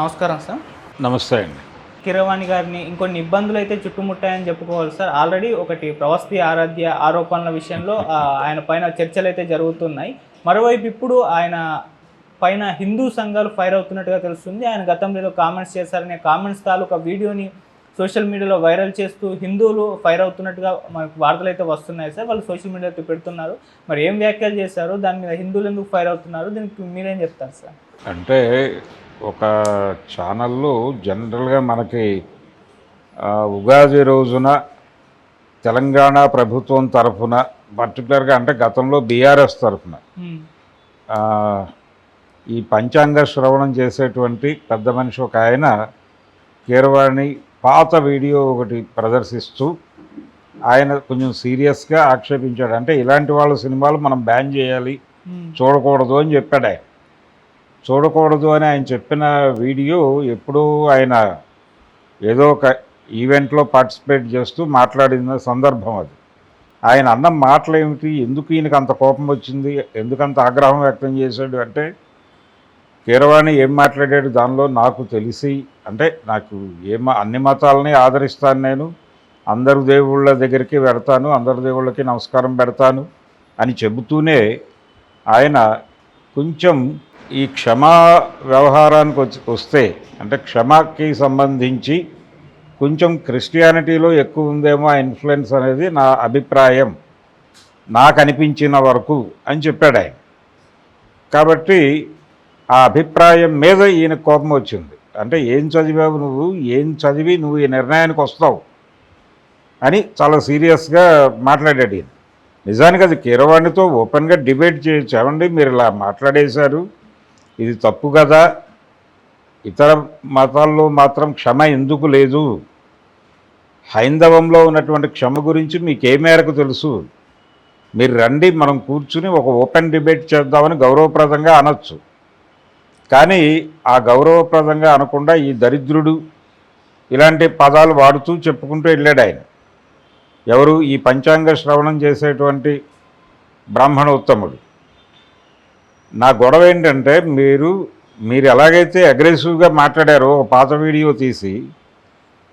నమస్కారం సార్. నమస్తే అండి. కిరవాణి గారిని ఇంకొన్ని ఇబ్బందులు అయితే చుట్టుముట్టాయని చెప్పుకోవాలి సార్. ఆల్రెడీ ఒకటి ప్రవస్తి ఆరాధ్య ఆరోపణల విషయంలో ఆయన పైన చర్చలు అయితే జరుగుతున్నాయి. మరోవైపు ఇప్పుడు ఆయన పైన హిందూ సంఘాలు ఫైర్ అవుతున్నట్టుగా తెలుస్తుంది. ఆయన గతంలో ఏదో కామెంట్స్ చేశారనే కామెంట్స్ తాలూకా వీడియోని సోషల్ మీడియాలో వైరల్ చేస్తూ హిందువులు ఫైర్ అవుతున్నట్టుగా మనకు వార్తలు అయితే వస్తున్నాయి సార్. వాళ్ళు సోషల్ మీడియాలో పెడుతున్నారు. మరి ఏం వ్యాఖ్యలు చేశారు? దాని మీద హిందువులు ఎందుకు ఫైర్ అవుతున్నారు? దీనికి మీరేం చెప్తారు సార్? అంటే ఒక ఛానల్లో జనరల్గా మనకి ఉగాది రోజున తెలంగాణ ప్రభుత్వం తరఫున పర్టికులర్గా అంటే గతంలో బీఆర్ఎస్ తరఫున ఈ పంచాంగ శ్రవణం చేసేటువంటి పెద్ద మనిషి ఒక ఆయన కీరవాణి పాత వీడియో ఒకటి ప్రదర్శిస్తూ ఆయన కొంచెం సీరియస్గా ఆక్షేపించాడు. అంటే ఇలాంటి వాళ్ళ సినిమాలు మనం బ్యాన్ చేయాలి. చూడకూడదు అని చెప్పాడు ఆయన. చూడకూడదు అని ఆయన చెప్పిన వీడియో ఎప్పుడూ ఆయన ఏదో ఒక ఈవెంట్లో పార్టిసిపేట్ చేస్తూ మాట్లాడిన సందర్భం అది. ఆయన అన్న మాటలు ఏమిటి? ఎందుకు ఈయనకు అంత కోపం వచ్చింది? ఎందుకంత ఆగ్రహం వ్యక్తం చేశాడు? అంటే కీరవాణి ఏం మాట్లాడాడు? దానిలో నాకు తెలిసి అంటే నాకు ఏ మ- అన్ని మతాలని ఆదరిస్తాను నేను. అందరు దేవుళ్ళ దగ్గరికి వెడతాను అందరు దేవుళ్ళకి నమస్కారం పెడతాను అని చెబుతూనే ఆయన కొంచెం ఈ క్షమా వ్యవహారానికి వచ్చి వస్తే అంటే క్షమకి సంబంధించి కొంచెం క్రిస్టియానిటీలో ఎక్కువ ఉందేమో ఆ ఇన్ఫ్లుయెన్స్ అనేది నా అభిప్రాయం. నాకు అనిపించిన వరకు అని చెప్పాడు ఆయన. కాబట్టి ఆ అభిప్రాయం మీద ఈయన కోపం వచ్చింది. అంటే ఏం చదివావు నువ్వు? ఏం చదివి నువ్వు ఈ నిర్ణయానికి వస్తావు? అని చాలా సీరియస్గా మాట్లాడాడు ఈయన. నిజానికి అది కీరవాణితో ఓపెన్గా డిబేట్ చేయొచ్చు ఏమండి మీరు ఇలా మాట్లాడేశారు. ఇది తప్పు కదా. ఇతర మతాల్లో మాత్రం క్షమ ఎందుకు లేదు? హైందవంలో ఉన్నటువంటి క్షమ గురించి మీకు ఏ మేరకు తెలుసు? మీరు రండి మనం కూర్చుని ఒక ఓపెన్ డిబేట్ చేద్దామని గౌరవప్రదంగా అనొచ్చు. కానీ ఆ గౌరవప్రదంగా అనకుండా ఈ దరిద్రుడు ఇలాంటి పదాలు వాడుతూ చెప్పుకుంటూ వెళ్ళాడు ఆయన. ఎవరు? ఈ పంచాంగ శ్రవణం చేసేటువంటి బ్రాహ్మణోత్తముడు. నా గొడవ ఏంటంటే మీరు మీరు ఎలాగైతే అగ్రెసివ్గా మాట్లాడారో ఒక పాత వీడియో తీసి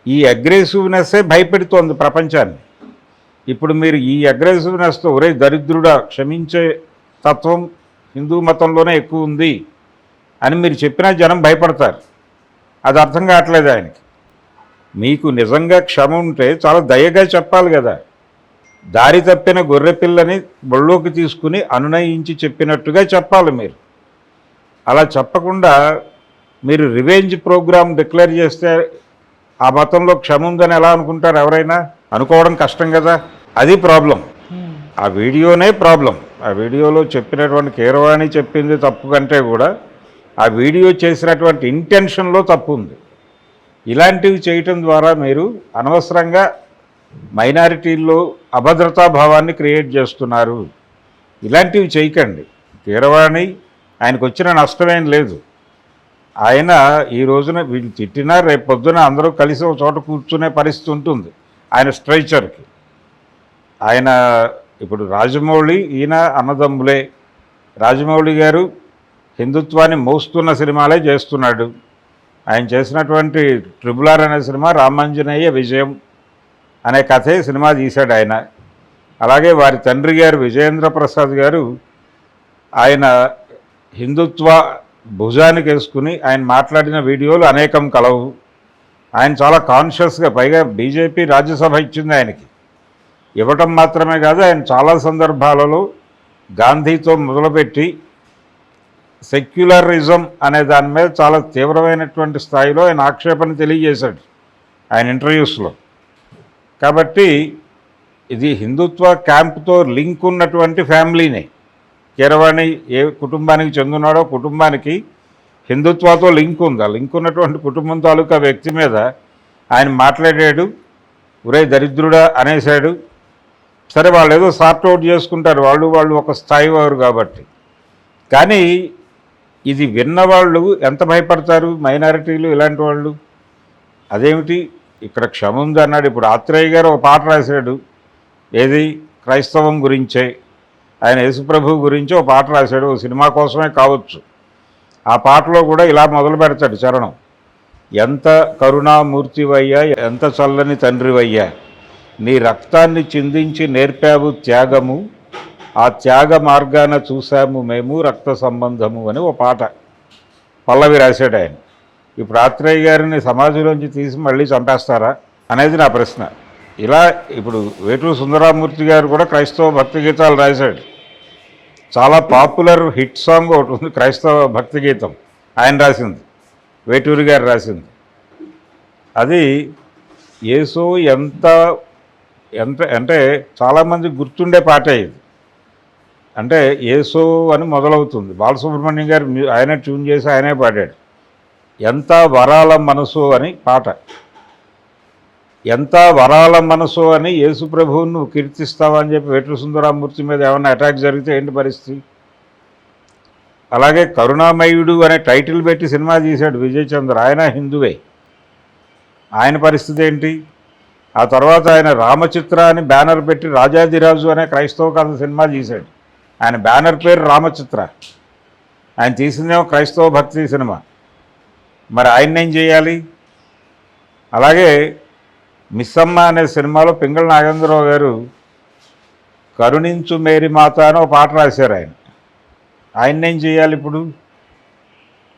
ఈ అగ్రెసివ్నెస్సే భయపెడుతోంది ప్రపంచాన్ని. ఇప్పుడు మీరు ఈ అగ్రెసివ్నెస్తో ఒరే దరిద్రుడా క్షమించే తత్వం హిందూ మతంలోనే ఎక్కువ ఉంది అని మీరు చెప్పినా జనం భయపడతారు. అది అర్థం కావట్లేదు ఆయనకి. మీకు నిజంగా క్షమ ఉంటే చాలా దయగా చెప్పాలి కదా. దారి తప్పిన గొర్రె పిల్లని బొళ్ళోకి తీసుకుని అనునయించి చెప్పినట్టుగా చెప్పాలి మీరు. అలా చెప్పకుండా మీరు రివెంజ్ ప్రోగ్రామ్ డిక్లేర్ చేస్తే ఆ మతంలో క్షమ ఉందని ఎలా అనుకుంటారు ఎవరైనా? అనుకోవడం కష్టం కదా. అది ప్రాబ్లం. ఆ వీడియోనే ప్రాబ్లం. ఆ వీడియోలో చెప్పినటువంటి కీరవాణి చెప్పింది తప్పు కంటే కూడా ఆ వీడియో చేసినటువంటి ఇంటెన్షన్లో తప్పు ఉంది. ఇలాంటివి చేయటం ద్వారా మీరు అనవసరంగా మైనారిటీల్లో అభద్రతా భావాన్ని క్రియేట్ చేస్తున్నారు. ఇలాంటివి చేయకండి. తీరవాణి ఆయనకు వచ్చిన నష్టమేం లేదు. ఆయన ఈ రోజున వీళ్ళు తిట్టినా రేపు పొద్దున అందరూ కలిసి ఒక చోట కూర్చునే పరిస్థితి ఉంటుంది. ఆయన స్ట్రైచర్కి. ఆయన ఇప్పుడు రాజమౌళి ఈయన అన్నదమ్ములే. రాజమౌళి గారు హిందుత్వాన్ని మోస్తున్న సినిమాలే చేస్తున్నాడు. ఆయన చేసినటువంటి ట్రిబుల్ ఆర్ అనే సినిమా రామాంజనేయ విజయం. అనే కథే సినిమా తీశాడు ఆయన. అలాగే వారి తండ్రి గారు విజయేంద్ర ప్రసాద్ గారు ఆయన హిందుత్వ భుజానికి వేసుకుని ఆయన మాట్లాడిన వీడియోలు అనేకం కలవు. ఆయన చాలా కాన్షియస్గా పైగా బీజేపీ రాజ్యసభ ఇచ్చింది ఆయనకి. ఇవ్వటం మాత్రమే కాదు ఆయన చాలా సందర్భాలలో గాంధీతో మొదలుపెట్టి సెక్యులరిజం అనే దాని మీద చాలా తీవ్రమైనటువంటి స్థాయిలో ఆయన ఆక్షేపణ తెలియజేశాడు ఆయన ఇంటర్వ్యూస్లో కాబట్టి ఇది హిందుత్వ క్యాంప్తో లింక్ ఉన్నటువంటి ఫ్యామిలీనే. కీరవాణి ఏ కుటుంబానికి చెందున్నాడో కుటుంబానికి హిందుత్వతో లింక్ ఉంది? లింక్ ఉన్నటువంటి కుటుంబం తాలూకా వ్యక్తి మీద ఆయన మాట్లాడాడు ఒరే దరిద్రుడా అనేశాడు. సరే వాళ్ళు ఏదో సార్ట్ అవుట్ చేసుకుంటారు వాళ్ళు వాళ్ళు ఒక స్థాయి వారు కాబట్టి. కానీ ఇది విన్నవాళ్ళు ఎంత భయపడతారు? మైనారిటీలు ఇలాంటి వాళ్ళు. అదేమిటి? ఇక్కడ క్షమ ఉంది అన్నాడు. ఇప్పుడు ఆత్రేయ గారు ఒక పాట రాశాడు. ఏది? క్రైస్తవం గురించే. ఆయన యేసుప్రభు గురించి ఒక పాట రాశాడు. ఓ సినిమా కోసమే కావచ్చు. ఆ పాటలో కూడా ఇలా మొదలు పెడతాడు చరణం. ఎంత కరుణామూర్తివయ్యా ఎంత చల్లని తండ్రివయ్యా నీ రక్తాన్ని చిందించి నేర్పావు త్యాగము ఆ త్యాగ మార్గాన చూశాము మేము రక్త సంబంధము అని ఓ పాట పల్లవి రాశాడు ఆయన. ఇప్పుడు ఆత్రేయ గారిని సమాజంలోంచి తీసి మళ్ళీ చంపేస్తారా అనేది నా ప్రశ్న. ఇలా ఇప్పుడు వేటూరు సుందరామూర్తి గారు కూడా క్రైస్తవ భక్తి గీతాలు రాశాడు. చాలా పాపులర్ హిట్ సాంగ్ ఒకటి ఉంది క్రైస్తవ భక్తి గీతం. ఆయన రాసింది వేటూరు గారు రాసింది. అది యేసు ఎంత ఎంత అంటే చాలామంది గుర్తుండే పాట ఇది. అంటే యేసు అని మొదలవుతుంది. బాలసుబ్రహ్మణ్యం గారు ఆయన ఆయనే ట్యూన్ చేసి ఆయనే పాడాడు. ఎంత వరాల మనసు అని పాట. ఎంత వరాల మనసు అని యేసు ప్రభువును నువ్వు కీర్తిస్తావని చెప్పి వెట్రు సుందరామూర్తి మీద ఏమైనా అటాక్ జరిగితే ఏంటి పరిస్థితి? అలాగే కరుణామయుడు అనే టైటిల్ పెట్టి సినిమా తీశాడు విజయ్ చంద్ర ఆయన హిందువే. ఆయన పరిస్థితి ఏంటి? ఆ తర్వాత ఆయన రామచిత్ర అని బ్యానర్ పెట్టి రాజాదిరాజు అనే క్రైస్తవ కథ సినిమా తీశాడు. ఆయన బ్యానర్ పేరు రామచిత్ర. ఆయన తీసిందేమో క్రైస్తవ భక్తి సినిమా. మరి ఆయన ఏం చేయాలి? అలాగే మిస్సమ్మ అనే సినిమాలో పింగళ నాగేంద్రరావు గారు కరుణించు మేరీ మాత అని ఒక పాట రాశారు ఆయన. ఆయన ఏం చేయాలి ఇప్పుడు?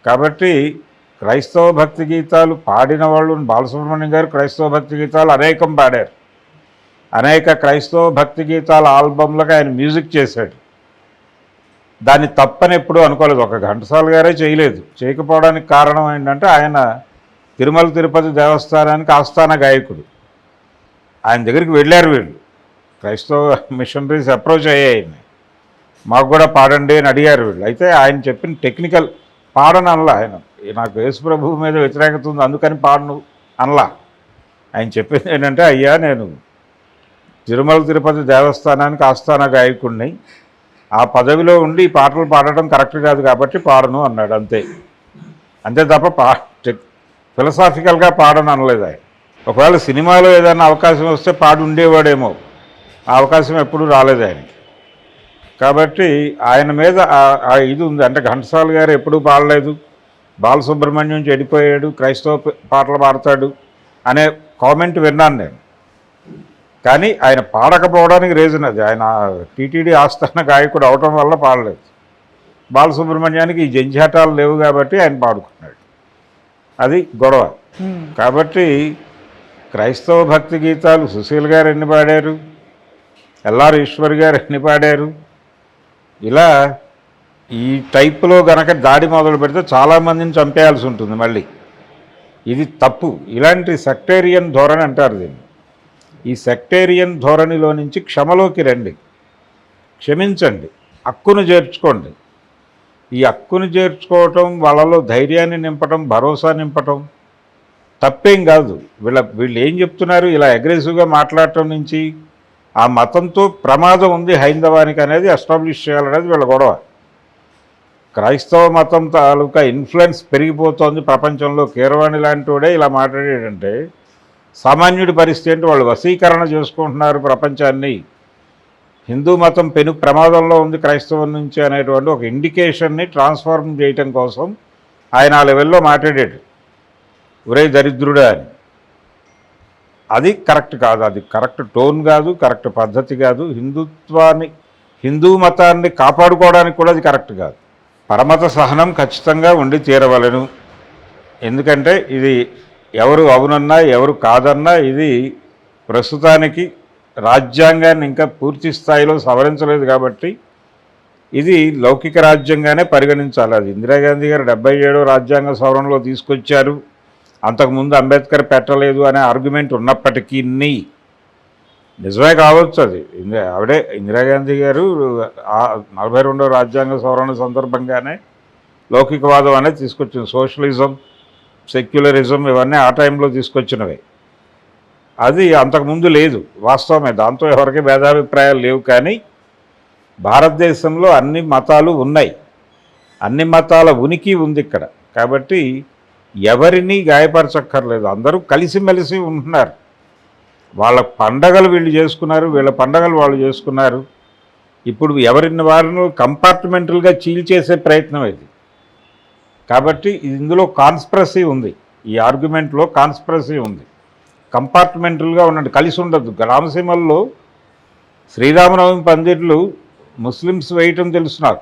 కాబట్టి క్రైస్తవ భక్తి గీతాలు పాడిన వాళ్ళు బాలసుబ్రహ్మణ్యం గారు క్రైస్తవ భక్తి గీతాలు అనేకం పాడారు. అనేక క్రైస్తవ భక్తి గీతాల ఆల్బంలకు ఆయన మ్యూజిక్ చేశాడు. దాన్ని తప్పని ఎప్పుడూ అనుకోలేదు. ఒక ఘంటసాల గారే చేయలేదు. చేయకపోవడానికి కారణం ఏంటంటే ఆయన తిరుమల తిరుపతి దేవస్థానానికి ఆస్థాన గాయకుడు. ఆయన దగ్గరికి వెళ్ళారు వీళ్ళు. క్రైస్తవ మిషనరీస్ అప్రోచ్ అయ్యాయి మాకు కూడా పాడండి అని అడిగారు వీళ్ళు. అయితే ఆయన చెప్పిన టెక్నికల్ పాడను అనలా ఆయన. నాకు యేసు మీద వ్యతిరేకత ఉంది అందుకని పాడను అనలా. ఆయన చెప్పింది ఏంటంటే అయ్యా నేను తిరుమల తిరుపతి దేవస్థానానికి ఆస్థాన గాయకుడిని ఆ పదవిలో ఉండి ఈ పాటలు పాడటం కరెక్ట్ కాదు కాబట్టి పాడను అన్నాడు అంతే. అంతే తప్ప పా ఫిలసాఫికల్గా పాడను అనలేదు ఆయన. ఒకవేళ సినిమాలో ఏదైనా అవకాశం వస్తే పాడు ఉండేవాడేమో. ఆ అవకాశం ఎప్పుడూ రాలేదు ఆయనకి. కాబట్టి ఆయన మీద ఆ- ఇది ఉంది. అంటే ఘంటసాల గారు ఎప్పుడూ పాడలేదు. బాలసుబ్రహ్మణ్యం చెడిపోయాడు క్రైస్తవ పాటలు పాడతాడు అనే కామెంట్ విన్నాను నేను. కానీ ఆయన పాడకపోవడానికి రీజన్ అది. ఆయన టీటీడీ ఆస్థాన గాయకుడు అవటం వల్ల పాడలేదు. బాలసుబ్రహ్మణ్యానికి ఈ జంఝాటాలు లేవు కాబట్టి ఆయన పాడుకున్నాడు అది గొడవ. కాబట్టి క్రైస్తవ భక్తి గీతాలు సుశీల్ గారు ఎన్ని పాడారు? ఎల్ఆర్ ఈశ్వర్ గారు ఎన్ని పాడారు? ఇలా ఈ టైపులో గనక దాడి మొదలు పెడితే చాలామందిని చంపేయాల్సి ఉంటుంది మళ్ళీ. ఇది తప్పు. ఇలాంటి సెక్టేరియన్ ధోరణి అంటారు దీన్ని. ఈ సెక్టేరియన్ ధోరణిలో నుంచి క్షమలోకి రండి. క్షమించండి. హక్కును చేర్చుకోండి. ఈ హక్కును చేర్చుకోవటం వాళ్ళలో ధైర్యాన్ని నింపటం భరోసా నింపటం తప్పేం కాదు. వీళ్ళ వీళ్ళు ఏం చెప్తున్నారు? ఇలా అగ్రెసివ్గా మాట్లాడటం నుంచి ఆ మతంతో ప్రమాదం ఉంది హైందవానికి అనేది ఎస్టాబ్లిష్ చేయాలనేది వీళ్ళ గొడవ. క్రైస్తవ మతం తాలూకా ఇన్ఫ్లుయెన్స్ పెరిగిపోతోంది ప్రపంచంలో. కీరవాణి లాంటి వాడే ఇలా మాట్లాడాడంటే సామాన్యుడి పరిస్థితి ఏంటి? వాళ్ళు వశీకరణ చేసుకుంటున్నారు ప్రపంచాన్ని. హిందూ మతం పెను ప్రమాదంలో ఉంది క్రైస్తవం నుంచి అనేటువంటి ఒక ఇండికేషన్ని ట్రాన్స్ఫార్మ్ చేయటం కోసం ఆయన ఆ లెవెల్లో మాట్లాడాడు. ఒరే దరిద్రుడా అని. అది కరెక్ట్ కాదు. అది కరెక్ట్ టోన్ కాదు కరెక్ట్ పద్ధతి కాదు. హిందుత్వాన్ని హిందూ మతాన్ని కాపాడుకోవడానికి కూడా అది కరెక్ట్ కాదు. పరమత సహనం ఖచ్చితంగా ఉండి తీరవలను. ఎందుకంటే ఇది ఎవరు అవునన్నా ఎవరు కాదన్నా ఇది ప్రస్తుతానికి రాజ్యాంగాన్ని ఇంకా పూర్తి స్థాయిలో సవరించలేదు కాబట్టి ఇది లౌకిక రాజ్యంగానే పరిగణించాలి. అది ఇందిరాగాంధీ గారు డెబ్బై ఏడో రాజ్యాంగ సవరణలో తీసుకొచ్చారు. అంతకుముందు అంబేద్కర్ పెట్టలేదు అనే ఆర్గ్యుమెంట్ ఉన్నప్పటికీ నిజమే కావచ్చు అది. ఆవిడే ఇందిరాగాంధీ గారు నలభై రెండో రాజ్యాంగ సవరణ సందర్భంగానే లౌకికవాదం అనేది తీసుకొచ్చింది. సోషలిజం సెక్యులరిజం ఇవన్నీ ఆ టైంలో తీసుకొచ్చినవే. అది అంతకుముందు లేదు వాస్తవమే. దాంతో ఎవరికి భేదాభిప్రాయాలు లేవు కానీ భారతదేశంలో అన్ని మతాలు ఉన్నాయి. అన్ని మతాల ఉనికి ఉంది ఇక్కడ. కాబట్టి ఎవరిని గాయపరచక్కర్లేదు. అందరూ కలిసిమెలిసి ఉంటున్నారు. వాళ్ళ పండగలు వీళ్ళు చేసుకున్నారు వీళ్ళ పండగలు వాళ్ళు చేసుకున్నారు. ఇప్పుడు ఎవరిని వారిని కంపార్ట్మెంటల్గా చీల్చేసే ప్రయత్నం ఇది. కాబట్టి ఇందులో కాన్స్పరసీ ఉంది. ఈ ఆర్గ్యుమెంట్లో కాన్స్పరసీ ఉంది. కంపార్ట్మెంటల్గా ఉండండి కలిసి ఉండదు గ్రామసీమల్లో శ్రీరామనవమి పందిర్లు ముస్లిమ్స్ వేయటం తెలుసు నాకు.